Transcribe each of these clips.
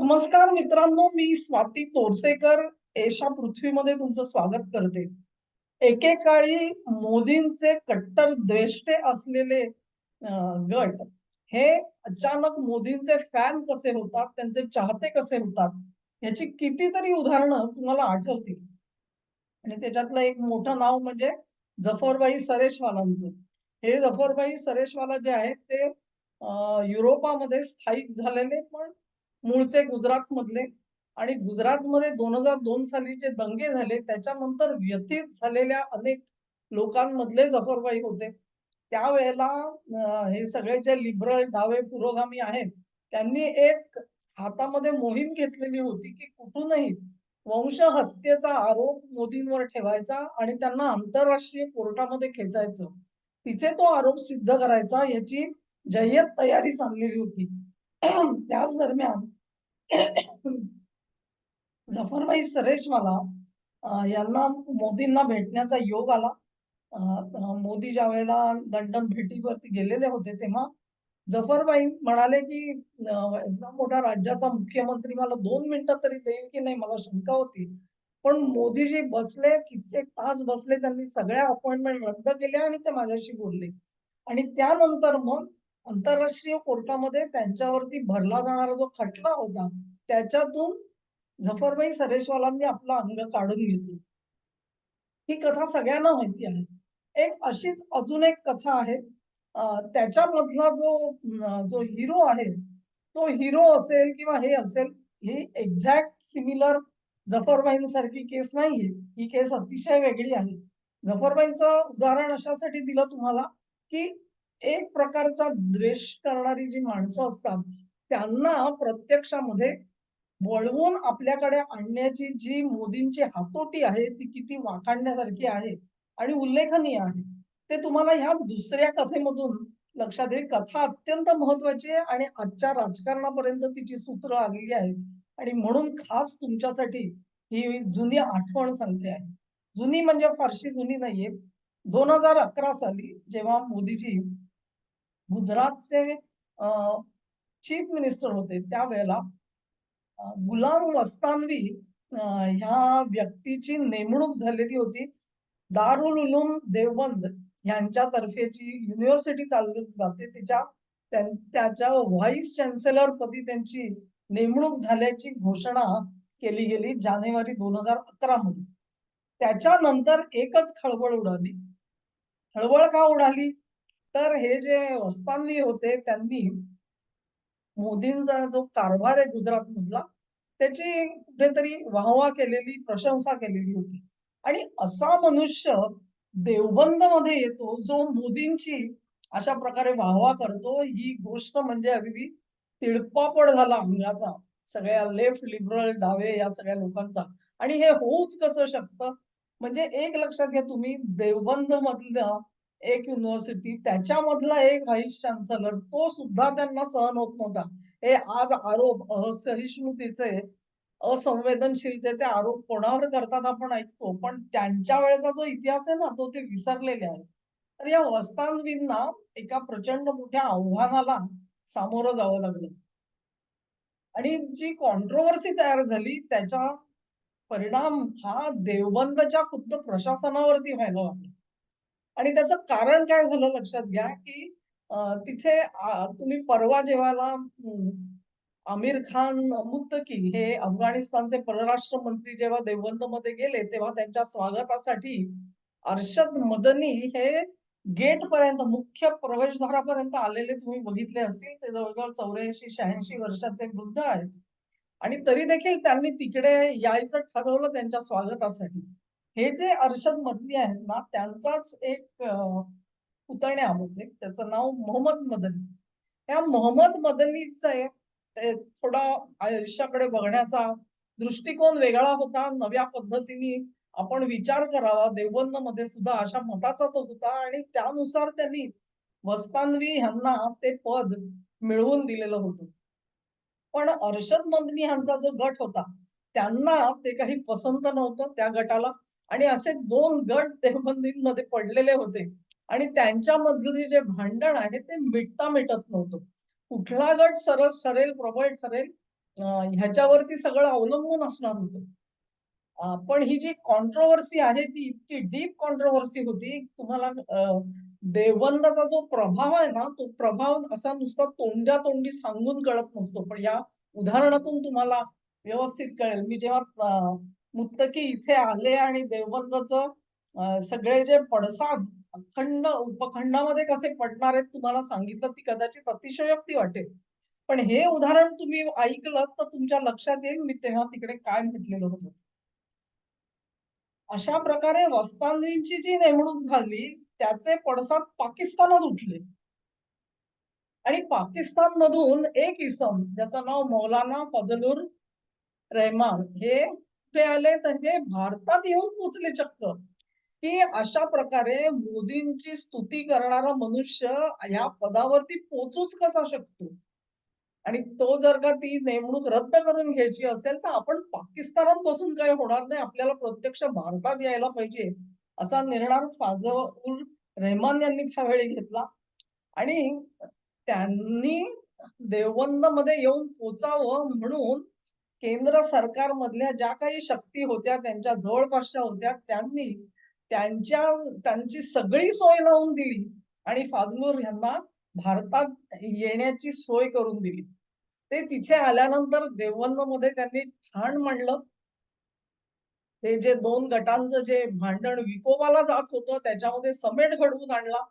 नमस्कार मित्रांनो मी स्वाती तोरसेकर. एशा पृथ्वीमध्ये तुमचं स्वागत करते. एकेकाळी मोदींचे कट्टर द्वेष्टे असलेले गट हे अचानक मोदींचे फॅन कसे होतात त्यांचे चाहते कसे होतात याची कितीतरी उदाहरणं तुम्हाला आठवतील. आणि त्याच्यातलं एक मोठं नाव म्हणजे जफरबाई सरेशवालांचं. हे जफरबाई सरेशवाला जे आहेत ते युरोपामध्ये स्थायिक झालेले पण मूळचे गुजरात मधले आणि गुजरातमध्ये दोन हजार दोन साली जे दंगे झाले त्याच्यानंतर व्यथित झालेल्या अनेक लोकांमधले जफरबाई होते. त्यावेळेला हे सगळे जे लिबरल डावे पुरोगामी आहेत त्यांनी एक हातामध्ये मोहीम घेतलेली होती की कुठूनही वंश हत्येचा आरोप मोदींवर ठेवायचा आणि त्यांना आंतरराष्ट्रीय कोर्टामध्ये खेचायचं. तिथे तो आरोप सिद्ध करायचा याची जय्यत तयारी चाललेली होती. त्याच दरम्यान जफरबाई सरेशवाला मला यांना मोदींना भेटण्याचा योग आला. मोदी ज्या वेळेला लंडन भेटीवरती गेलेले होते तेव्हा जफरबाई म्हणाले की एवढा मोठा राज्याचा मुख्यमंत्री मला दोन मिनिटं तरी देईल की नाही मला शंका होती. पण मोदीजी बसले कित्येक तास बसले त्यांनी सगळ्या अपॉइंटमेंट रद्द केल्या आणि ते माझ्याशी बोलले. आणि त्यानंतर मग आंतरराष्ट्रीय कोर्टामध्ये त्यांच्यावरती भरला जाणारा जो खटला होता त्याच्यातून झफरबाई सरेशवालांनी आपलं अंग काढून घेतलं. ही कथा सगळ्यांना माहिती आहे. एक अशीच अजून एक कथा आहे. त्याच्यामधला जो जो हिरो आहे तो हिरो असेल किंवा हे असेल ही एक्झॅक्ट सिमिलर जफरबाईंसारखी केस नाहीये. ही केस अतिशय वेगळी आहे. जफरबाईंचं उदाहरण अशासाठी दिलं तुम्हाला की एक प्रकारचा द्वेष करणारी जी माणसं असतात त्यांना प्रत्यक्षामध्ये वळवून आपल्याकडे आणण्याची जी मोदींची हातोटी आहे ती किती वाखाणण्यासारखी आहे आणि उल्लेखनीय आहे. ते तुम्हाला ह्या दुसऱ्या कथेमधून लक्षात येईल. कथा अत्यंत महत्वाची आहे आणि आजच्या राजकारणापर्यंत तिची सूत्र आलेली आहेत. आणि म्हणून खास तुमच्यासाठी ही जुनी आठवण सांगते आहे. जुनी म्हणजे फारशी जुनी नाहीये. दोन हजार अकरा साली जेव्हा मोदीजी गुजरातचे चीफ मिनिस्टर होते त्यावेळेला गुलाम वस्तानवी ह्या व्यक्तीची नेमणूक झालेली होती. दारुल उलूम देवबंद यांच्यातर्फेची युनिव्हर्सिटी चालू जाते. तिच्या त्याच्या व्हाईस चान्सलर पदी त्यांची नेमणूक झाल्याची घोषणा केली गेली जानेवारी दोन हजार अकरा मध्ये. त्याच्यानंतर एकच खळबळ उडाली. खळबळ का उडाली? तर हे जे वस्तानवी होते त्यांनी मोदींचा जो कारभार आहे गुजरात मधला त्याची कुठेतरी वाहवा केलेली प्रशंसा केलेली होती. आणि असा मनुष्य देवबंदमध्ये येतो जो मोदींची अशा प्रकारे वाहवा करतो. ही गोष्ट म्हणजे अगदी तिळपापड झाला अंगाचा सगळ्या लेफ्ट लिबरल डावे या सगळ्या लोकांचा. आणि हे होऊच कसं शकतं? म्हणजे एक लक्षात घ्या तुम्ही देवबंद मधलं एक युनिव्हर्सिटी त्याच्यामधला एक व्हाईस चान्सलर तो सुद्धा त्यांना सहन होत नव्हता. हे आज आरोप असहिष्णुतेचे असंवेदनशीलतेचे आरोप कोणावर करतात आपण ऐकतो पण त्यांच्या वेळेचा जो इतिहास आहे ना तो ते विसरलेले आहे तर या वस्तानवींना एका प्रचंड मोठ्या आव्हानाला सामोरं जावं लागलं. आणि जी कॉन्ट्रोवर्सी तयार झाली त्याचा परिणाम हा देवबंदच्या खुद्द प्रशासनावरती व्हायला लागला. आणि त्याचं कारण काय झालं लक्षात घ्या की तिथे तुम्ही परवा जेव्हाला आमिर खान मुत्तकी हे अफगाणिस्तानचे परराष्ट्र मंत्री जेव्हा देवबंदमध्ये गेले तेव्हा त्यांच्या स्वागतासाठी अर्शद मदनी हे गेट पर्यंत मुख्य प्रवेशद्वारापर्यंत आलेले तुम्ही बघितले असतील. ते जवळजवळ चौऱ्याऐंशी शहाऐंशी वर्षाचे वृद्ध आहेत. आणि तरी देखील त्यांनी तिकडे यायचं ठरवलं त्यांच्या स्वागतासाठी. हे जे अर्शद मदनी आहेत ना त्यांचाच एक पुतण्या होते त्याचं नाव मोहम्मद मदनी. त्या मोहम्मद मदनीचा थोडा आयुष्याकडे बघण्याचा दृष्टिकोन वेगळा होता. नव्या पद्धतीने आपण विचार करावा. देवबंदमध्ये सुद्धा अशा मताचा तो होता आणि त्यानुसार त्यांनी वस्तानवी ह्यांना ते पद मिळवून दिलेलं होतं. पण अर्शद मदनी यांचा जो गट होता त्यांना ते काही पसंत नव्हतं. त्या गटाला आणि असे दोन गट देहबंदींमध्ये पडलेले होते आणि त्यांच्यामधले जे भांडण आहे ते मिटता मिटत नव्हतं कुठला गट सरस ठरेल प्रबळ ठरेल ह्याच्यावरती सगळं अवलंबून असणार होतं. पण ही जी कॉन्ट्रोव्हर्सी आहे ती इतकी डीप कॉन्ट्रोव्हर्सी होती. तुम्हाला देवबंदाचा जो प्रभाव आहे ना, तो प्रभाव असा नुसता तोंड्या-तोंडी सांगून कळत नसतो. पण या उदाहरणातून तुम्हाला व्यवस्थित कळेल. मी जेव्हा मुत्तकी इथे आले आणि देवबंदाचं सगळे जे पडसाद अखंड उपखंडामध्ये कसे पडणार आहेत तुम्हाला सांगितलं, ती कदाचित अतिशयोक्ती वाटेल. पण हे उदाहरण तुम्ही ऐकलं तर तुमच्या लक्षात येईल मी तेव्हा तिकडे काय म्हटलेलं होतं. अशा प्रकारे वस्तादजींची जी नेमणूक झाली, त्याचे पडसाद पाकिस्तानात उठले. आणि पाकिस्तानमधून एक इसम ज्याचं नाव मौलाना फजलुर रहमान हे कुठे आले तर हे भारतात येऊन पोचले चक्क. की अशा प्रकारे मोदींची स्तुती करणारा मनुष्य या पदावरती पोचूच कसा शकतो? आणि तो जर का ती नेमणूक रद्द करून घ्यायची असेल, तर आपण पाकिस्तानात बसून काही होणार नाही. आपल्याला प्रत्यक्ष भारतात यायला पाहिजे, असा निर्णय फाजल रेहमान यांनी त्यावेळी घेतला. आणि त्यांनी देवबंदमध्ये येऊन पोचावं म्हणून केंद्र सरकारमधल्या ज्या काही शक्ती होत्या, त्यांच्या जवळपासच्या होत्या, त्यांनी त्यांच्या त्यांची सगळी सोय लावून दिली आणि फाजलूर यांना भारतात येण्याची सोय करून दिली. ते तिथे आल्यानंतर देवबंदमध्ये त्यांनी ठाण मांडलं. ते जे दोन गटांचं जे भांडण विकोबाला जात होतं, त्याच्यामध्ये समेट घडवून आणला.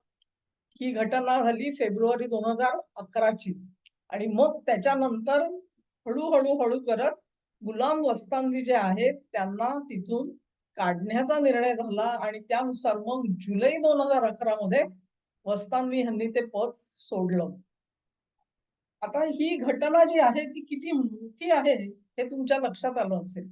ही घटना झाली फेब्रुवारी 2011 ची आणि मग त्याच्यानंतर हळूहळू हळू करत गुलाम वस्तांदी जे आहेत, त्यांना तिथून काढण्याचा निर्णय झाला आणि त्यानुसार मग जुलै 2011 मध्ये वस्तांदी यांनी ते पद सोडलं. आता ही घटना जी आहे ती किती मोठी आहे, हे तुमच्या लक्षात आलं असेल.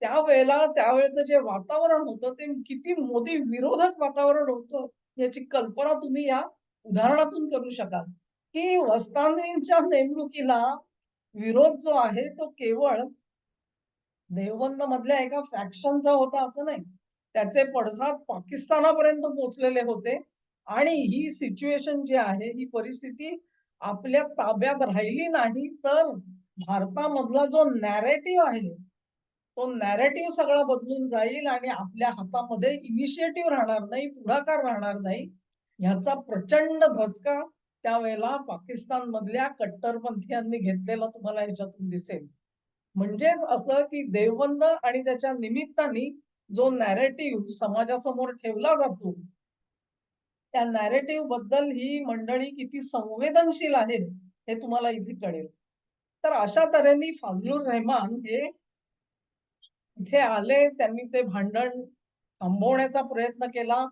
त्यावेळेला त्यावेळेचं जे वातावरण होतं, ते किती मोदी विरोधक वातावरण होतं, याची कल्पना तुम्ही या उदाहरणातून करू शकाल, की वस्तांदींच्या नेमणुकीला विरोध जो आहे, तो केवळ देवबंदमधल्या एका फॅक्शनचा होता असं नाही. त्याचे पडसाद पाकिस्तानापर्यंत पोहोचलेले होते आणि ही सिच्युएशन जी आहे, ही परिस्थिती आपल्या ताब्यात राहिली नाही, तर भारतामधला जो नॅरेटिव्ह आहे, तो नॅरेटिव्ह सगळा बदलून जाईल आणि आपल्या हातामध्ये इनिशिएटिव्ह राहणार नाही, पुढाकार राहणार नाही. ह्याचा प्रचंड धसका त्यावेळेला पाकिस्तानमधल्या कट्टरपंथीयांनी घेतलेला तुम्हाला ह्याच्यातून दिसेल. म्हणजेच असं की देवबंद आणि त्याच्या निमित्ताने जो नॅरेटिव्ह समाजासमोर ठेवला जातो, त्या नॅरेटिव्हबद्दल ही मंडळी किती संवेदनशील आहेत, हे तुम्हाला इथे कळेल. तर अशा तऱ्हेने फाजलुर रहमान हे इथे आले, त्यांनी ते भांडण थांबवण्याचा प्रयत्न केला.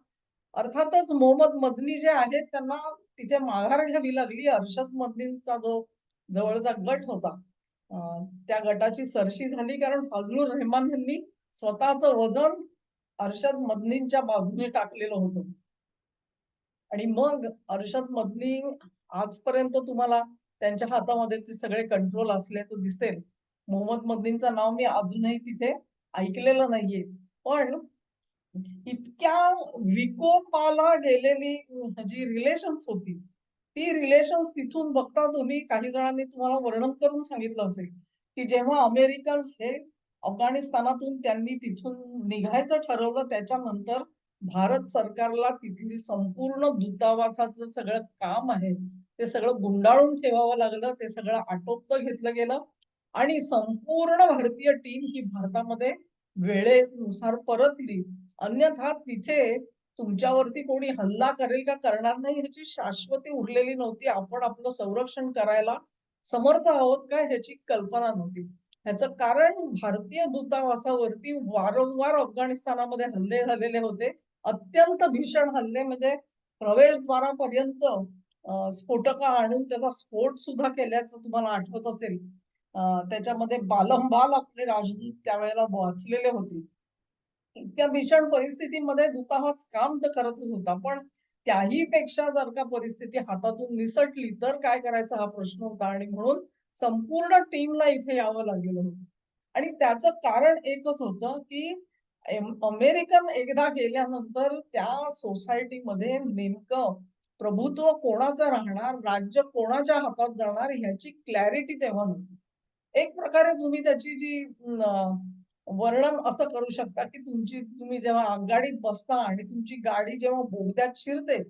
अर्थातच मोहम्मद मदनी जे आहेत, त्यांना तिथे माघार घ्यावी लागली. अरशद मदनींचा जो जवळचा गट होता, त्या गटाची सरशी झाली कारण फजलुर रहमान यांनी स्वतःच वजन अरशद मदनींच्या बाजूने टाकलेलं होतं. आणि मग अरशद मदनी आजपर्यंत तुम्हाला त्यांच्या हातामध्ये ते सगळे कंट्रोल असल्याचं दिसेल. मोहम्मद मदनींचं नाव मी अजूनही तिथे ऐकलेलं नाहीये. पण इतक्या विकोपाला गेलेली जी रिलेशन्स होती, ती रिलेशन्स तिथून बघता तुम्ही काही जणांनी तुम्हाला वर्णन करून सांगितलं असेल, की जेव्हा अमेरिकन्स हे अफगाणिस्तानातून त्यांनी तिथून निघायचं ठरवलं त्याच्यानंतर भारत सरकारला तिथली संपूर्ण दूतावासाचं सगळं काम आहे, ते सगळं गुंडाळून ठेवावं लागलं. ते सगळं आटोपतं घेतलं गेलं आणि संपूर्ण भारतीय टीम ही भारतामध्ये वेळेनुसार परतली. अन्यथा तिथे तुमच्यावरती कोणी हल्ला करेल का करणार नाही ह्याची शाश्वती उरलेली नव्हती. आपण आपलं संरक्षण करायला समर्थ आहोत का ह्याची कल्पना नव्हती. ह्याचं कारण भारतीय दूतावासावरती वारंवार अफगाणिस्तानामध्ये हल्ले झालेले होते. अत्यंत भीषण हल्ले म्हणजे प्रवेशद्वारापर्यंत स्फोटक आणून त्याचा स्फोट सुद्धा केल्याचं तुम्हाला आठवत असेल. त्याच्यामध्ये बालंबाल आपले राजदूत त्यावेळेला वाचलेले होते. इतक्या भीषण परिस्थितीमध्ये दूतावास काम तर करतच होता. पण त्याही पेक्षा जर का परिस्थिती हातातून निसटली तर काय करायचा हा प्रश्न होता आणि म्हणून संपूर्ण टीमला इथे यावं लागलेलं होतं. आणि त्याचं कारण एकच होतं, की अमेरिकन एकदा गेल्यानंतर त्या सोसायटीमध्ये नेमकं प्रभुत्व कोणाचं राहणार, राज्य कोणाच्या हातात जाणार ह्याची क्लॅरिटी तेव्हा नव्हती. एक प्रकारे तुम्ही त्याची जी वर्णन असं करू शकता की तुमची तुम्ही जेव्हा आगगाडीत बसता आणि तुमची गाडी जेव्हा बोगद्यात शिरते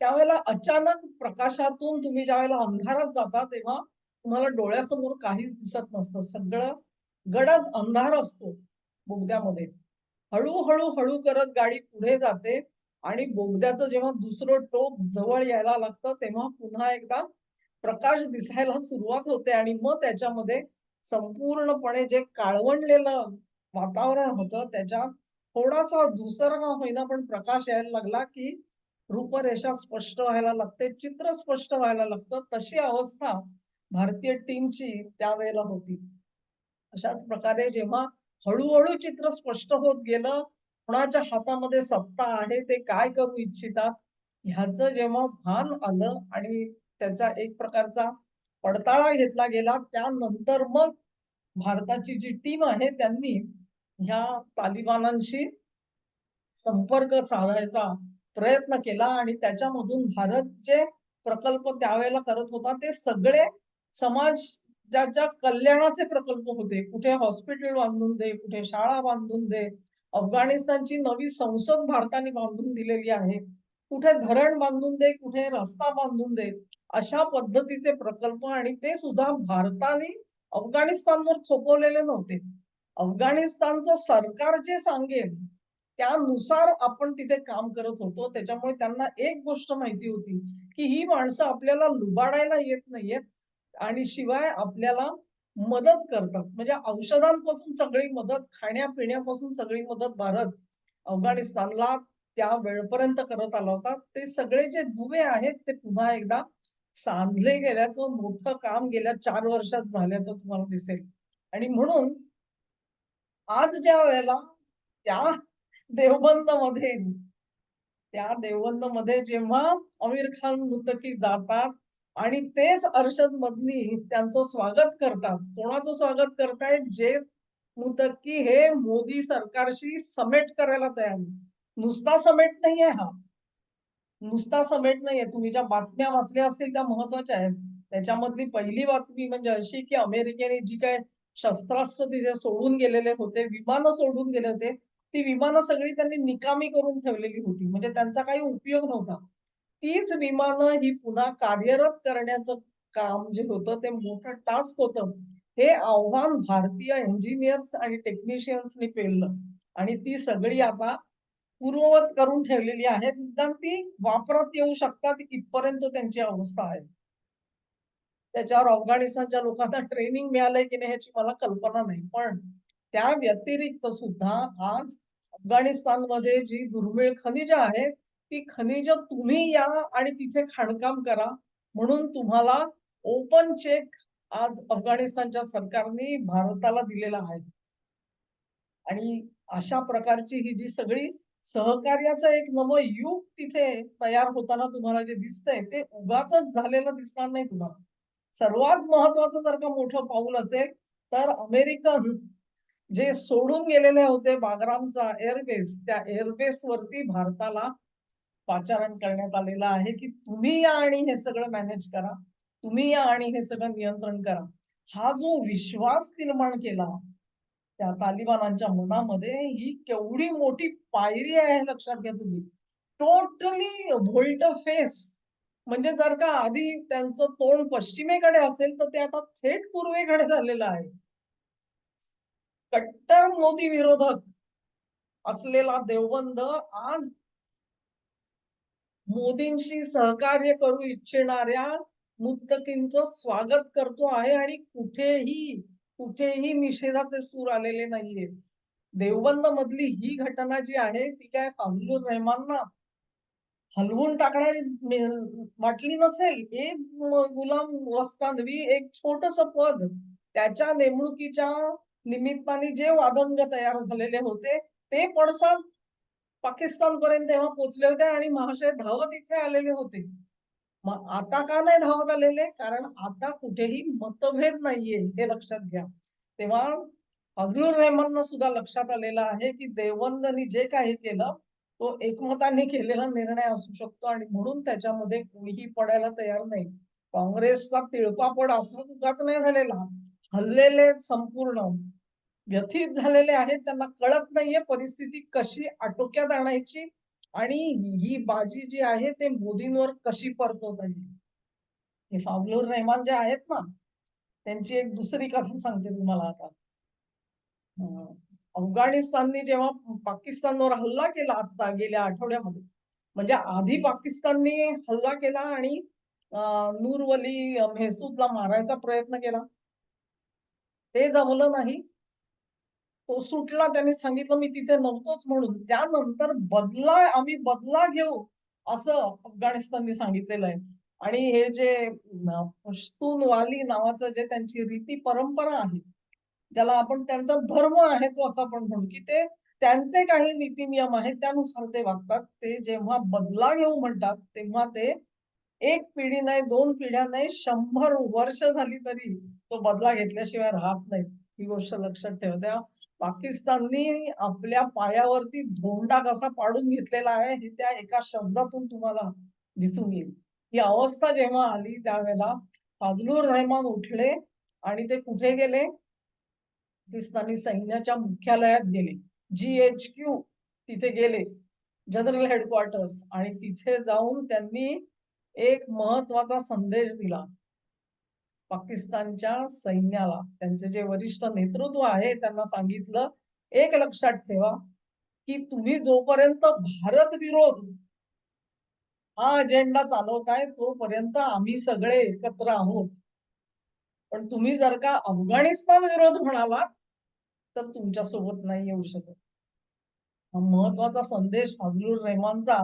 त्यावेळेला अचानक प्रकाशातून तुम्ही ज्यावेळेला अंधारात जाता तेव्हा तुम्हाला डोळ्यासमोर काहीच दिसत नसतं. सगळं गडद अंधार असतो बोगद्यामध्ये. हळूहळू हळू करत गाडी पुढे जाते आणि बोगद्याचं जेव्हा दुसरं टोक जवळ यायला लागतं तेव्हा पुन्हा एकदा प्रकाश दिसायला सुरुवात होते आणि मग त्याच्यामध्ये संपूर्णपणे जे काळवंडलेलं वातावरण होतं त्याच्यात थोडासा दुसरा होईना पण प्रकाश यायला लागला की रूपरेषा स्पष्ट व्हायला लागते चित्र स्पष्ट व्हायला लागतं. तशी अवस्था भारतीय टीमची त्यावेळेला होती. अशाच प्रकारे जेव्हा हळूहळू चित्र स्पष्ट होत गेलं कोणाच्या हातामध्ये सत्ता आहे ते काय करू इच्छितात ह्याचं जेव्हा भान आलं आणि त्याचा एक प्रकारचा पडताळा घेतला गेला त्यानंतर मग भारताची जी टीम आहे त्यांनी ह्या तालिबानांशी संपर्क साधायचा प्रयत्न केला आणि त्याच्यामधून भारत जे प्रकल्प त्यावेळेला करत होता ते सगळे समाज ज्याच्या कल्याणाचे प्रकल्प होते कुठे हॉस्पिटल बांधून दे कुठे शाळा बांधून दे अफगाणिस्तानची नवी संसद भारताने बांधून दिलेली आहे कुठे धरण बांधून दे कुठे रस्ता बांधून दे अशा पद्धतीचे प्रकल्प आणि ते सुद्धा भारताने अफगाणिस्तानवर थोपवलेले नव्हते. अफगाणिस्तानचं सरकार जे सांगेल त्यानुसार आपण तिथे काम करत होतो. त्याच्यामुळे त्यांना एक गोष्ट माहिती होती की ही माणसं आपल्याला लुबाडायला येत नाहीयेत आणि शिवाय आपल्याला मदत करतात. म्हणजे औषधांपासून सगळी मदत खाण्यापिण्यापासून सगळी मदत भारत अफगाणिस्तानला त्या वेळपर्यंत करत आला होता. ते सगळे जे दुवे आहेत ते पुन्हा एकदा सांधले गेल्याचं मोठं काम गेल्या चार वर्षात झाल्याचं तुम्हाला दिसेल. आणि म्हणून आज ज्या वेळेला त्या देवबंदमध्ये त्या देवबंदमध्ये जेव्हा आमिर खान मुतकी जातात आणि तेच अर्षद मदनी त्यांचं स्वागत करतात. कोणाचं स्वागत करतायत? जे मुतकी हे मोदी सरकारशी समेट करायला तयार नुसता समेट नाहीये हा. नुसता समेट नाहीये. तुम्ही ज्या बातम्या वाचल्या असतील त्या महत्त्वाच्या आहेत. त्याच्यामधली पहिली बातमी म्हणजे अशी की अमेरिकेने जी काय शस्त्रास्त्र तिथे सोडून गेलेले होते विमानं सोडून गेले होते ती विमानं सगळी त्यांनी निकामी करून ठेवलेली होती. म्हणजे त्यांचा काही उपयोग नव्हता. तीच विमानं ही पुन्हा कार्यरत करण्याचं काम जे होतं ते मोठं टास्क होतं. हे आव्हान भारतीय इंजिनियर्स आणि टेक्निशियन्सनी पेललं. आणि ती सगळी आता पूर्ववत करून ठेवलेली आहेत. निदान ती वापरात येऊ शकतात इथपर्यंत त्यांची अवस्था आहे. त्याच्यावर अफगाणिस्तानच्या लोकांना ट्रेनिंग मिळालंय की नाही ह्याची मला कल्पना नाही. पण त्या व्यतिरिक्त सुद्धा आज अफगाणिस्तानमध्ये जी दुर्मिळ खनिज आहेत ती खनिज तुम्ही या आणि तिथे खाणकाम करा. म्हणून तुम्हाला ओपन चेक आज अफगाणिस्तानच्या सरकारने भारताला दिलेला आहे. आणि अशा प्रकारची ही जी सगळी सहकार्याचं एक नवं युग तिथे तयार होताना तुम्हाला जे दिसतंय ते उगाच झालेलं दिसणार नाही तुम्हाला. सर्वात महत्वाचं जर का मोठं पाऊल असेल तर अमेरिकन जे सोडून गेलेले होते बागरामचा एअरबेस त्या एअरबेस वरती भारताला पाचारण करण्यात आलेलं आहे की तुम्ही या आणि हे सगळं मॅनेज करा. तुम्ही या आणि हे सगळं नियंत्रण करा. हा जो विश्वास निर्माण केला त्या तालिबानांच्या मनामध्ये ही केवढी मोठी पायरी आहे लक्षात घ्या तुम्ही. टोटली व्होल्ट फेस म्हणजे जर का आधी त्यांचं तोंड पश्चिमेकडे असेल तर ते आता थेट पूर्वेकडे झालेलं आहे. कट्टर मोदी विरोधक असलेला देवबंद आज मोदींशी सहकार्य करू इच्छिणाऱ्या मुत्तकींचं स्वागत करतो आहे आणि कुठेही कुठेही निषेधाचे सूर आलेले नाहीये. देवबंद मधली ही घटना जी आहे ती काय फाजलुर रहमानना हलवून टाकणारी म्हटली वाटली नसेल. एक गुलाम वस्तानवी एक छोटस पद त्याच्या नेमणुकीच्या निमित्ताने जे वादंग तयार झालेले होते ते पडसाद पाकिस्तान पर्यंत तेव्हा पोहोचले होते आणि महाशय धावत इथे आलेले होते. मग आता का नाही धावत आलेले? कारण आता कुठेही मतभेद नाहीये हे लक्षात घ्या. तेव्हा फजलुर रेहमानना सुद्धा लक्षात आलेलं आहे की देवंदनी जे काही केलं तो एकमताने केलेला निर्णय असू शकतो आणि म्हणून त्याच्यामध्ये कोणीही पडायला तयार नाही. काँग्रेसचा तिळपापड असा उगाच नाही झालेला. हल्लेले संपूर्ण व्यथित झालेले आहेत त्यांना कळत नाहीये परिस्थिती कशी आटोक्यात आणायची आणि ही बाजी जी आहे ते मोदींवर कशी परतवता येईल हे फाजलुर रहमान जे आहेत ना त्यांची एक दुसरी कथा सांगते तुम्हाला आता. अफगाणिस्तानने जेव्हा पाकिस्तानवर हल्ला केला आता गेल्या आठवड्यामध्ये म्हणजे आधी पाकिस्तानने हल्ला केला आणि नूरवली मेहसूदला मारायचा प्रयत्न केला. ते जमलं नाही. तो सुटला त्याने सांगितलं मी तिथे नव्हतोच म्हणून. त्यानंतर बदला आम्ही बदला घेऊ असं अफगाणिस्तानने सांगितलेलं आहे. आणि हे जे पश्तूनवाली वाली नावाचं जे त्यांची रीती परंपरा आहे ज्याला आपण त्यांचा धर्म आहे तो असं आपण म्हणू की ते त्यांचे काही नीती नियम आहेत त्यानुसार ते वागतात. ते जेव्हा बदला घेऊ म्हणतात तेव्हा ते एक पिढी नाही दोन पिढ्या नाही शंभर वर्ष झाली तरी तो बदला घेतल्याशिवाय राहत नाही. ही गोष्ट लक्षात ठेवत्या पाकिस्ताननी आपल्या पायावरती धोंडा कसा पाडून घेतलेला आहे हे त्या एका शब्दातून तुम्हाला दिसून येईल. ही अवस्था जेव्हा आली त्यावेळेला फाजलूर रहमान उठले आणि ते कुठे गेले? पाकिस्तानी सैन्याच्या मुख्यालयात गेले. जी एच क्यू तिथे गेले जनरल हेडक्वार्टर्स आणि तिथे जाऊन त्यांनी एक महत्त्वाचा संदेश दिला. पाकिस्तानच्या सैन्याला. त्यांचे जे वरिष्ठ नेतृत्व आहे त्यांना सांगितलं एक लक्षात ठेवा की तुम्ही जोपर्यंत भारत विरोध हा अजेंडा चालवताय तोपर्यंत आम्ही सगळे एकत्र आहोत. पण तुम्ही जर का अफगाणिस्तान विरोध म्हणाला तर तुमच्यासोबत नाही येऊ शकत. हा महत्त्वाचा संदेश फजलुर रहमानचा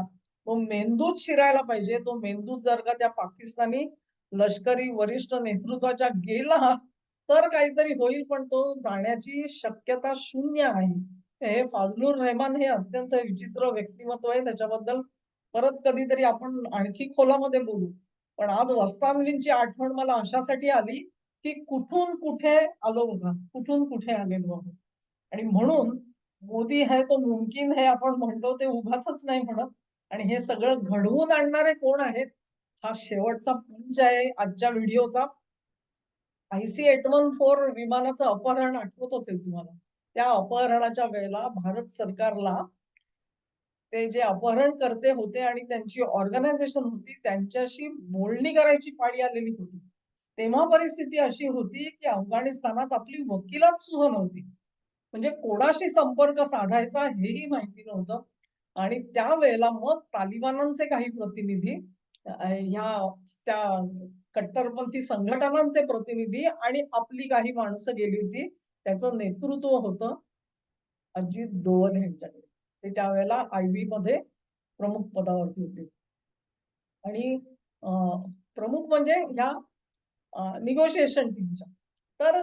तो मेंदूत शिरायला पाहिजे. तो मेंदूत जर का त्या पाकिस्तानी लष्करी वरिष्ठ नेतृत्वाच्या गेला तर काहीतरी होईल पण तो जाण्याची शक्यता शून्य आहे. हे फाजलुर रहमान हे अत्यंत विचित्र व्यक्तिमत्व आहे. त्याच्याबद्दल परत कधीतरी आपण आणखी खोलामध्ये बोलू. पण आज वस्तानवींची आठवण मला अशासाठी आली की कुठून कुठे आलो बघा. कुठून कुठे आलेलो आहोत. आणि म्हणून मोदी है तो मुमकिन है आपण म्हणतो ते उभाच नाही म्हणत. आणि हे सगळं घडवून आणणारे कोण आहेत? हा शेवटचा पंच आहे. आजच्या व्हिडिओचा आयसी एट वन फोर विमानाचं अपहरण आठवत असेल तुम्हाला? त्या अपहरणाच्या वेळेला भारत सरकारला ते जे अपहरण करते होते आणि त्यांची ऑर्गनायझेशन होती त्यांच्याशी बोलणी करायची पाळी आलेली होती. तेव्हा परिस्थिती अशी होती की अफगाणिस्तानात आपली वकिलात सुद्धा नव्हती. म्हणजे कोणाशी संपर्क साधायचा हेही माहिती नव्हतं. आणि त्यावेळेला मग तालिबानांचे काही प्रतिनिधी ह्या त्या कट्टरपंथी संघटनांचे प्रतिनिधी आणि आपली काही माणसं गेली होती त्याचं नेतृत्व होतं अजित दोवल यांच्याकडे. ते त्यावेळेला आय बी मध्ये प्रमुख पदावरती होते. आणि प्रमुख म्हणजे ह्या निगोशिएशन टीमच्या तर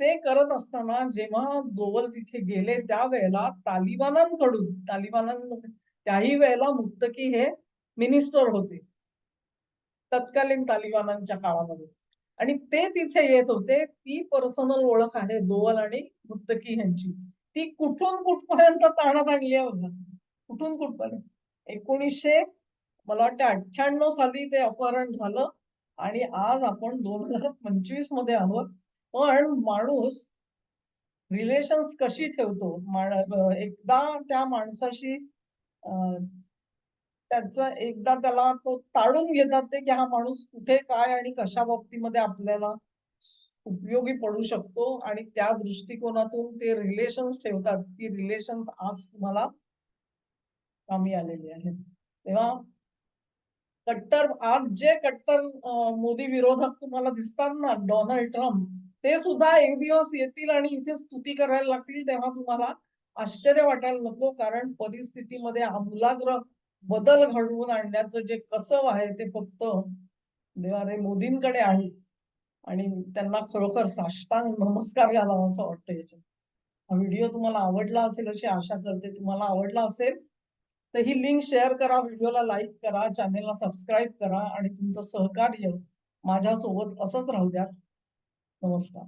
ते करत असताना जेव्हा दोवल तिथे गेले त्यावेळेला तालिबानांकडून तालिबानां त्याही वेळेला मुक्तकी हे मिनिस्टर होते. तत्कालीन तालिबानांच्या काळामध्ये. आणि ते तिथे येत होते ती पर्सनल ओळख आहे दोवल आणि गुप्तकी यांची ती कुठून कुठपर्यंत ताणात आणली आहे बघा. कुठून कुठपर्यंत? एकोणीसशे मला वाटतं अठ्ठ्याण्णव साली ते अपहरण झालं आणि आज आपण दोन हजार पंचवीसमध्ये आहोत. पण माणूस रिलेशन्स कशी ठेवतो? एकदा त्या माणसाशी त्यांचं एकदा त्याला तो ताळून घेतात ते की हा माणूस कुठे काय आणि कशा बाबतीमध्ये आपल्याला उपयोगी पडू शकतो आणि त्या दृष्टिकोनातून ते रिलेशन्स ठेवतात. ती रिलेशन्स आज तुम्हाला कामी आलेली आहेत. तेव्हा कट्टर आज जे कट्टर मोदी विरोधक तुम्हाला दिसतात ना डोनाल्ड ट्रम्प ते सुद्धा एक दिवस येतील आणि इथे स्तुती करायला लागतील तेव्हा तुम्हाला आश्चर्य वाटायला नको कारण परिस्थितीमध्ये आमूलाग्र बदल घडवून आणण्याचं जे कसब आहे ते फक्त देवारे मोदींकडे आहे. आणि त्यांना खरोखर साष्टांग नमस्कार घालावा असं वाटतं याच्यात. हा व्हिडिओ तुम्हाला आवडला असेल अशी आशा करते. तुम्हाला आवडला असेल तर ही लिंक शेअर करा व्हिडिओला लाईक करा चॅनेलला सबस्क्राईब करा आणि तुमचं सहकार्य माझ्यासोबत असंच राहू द्या नमस्कार.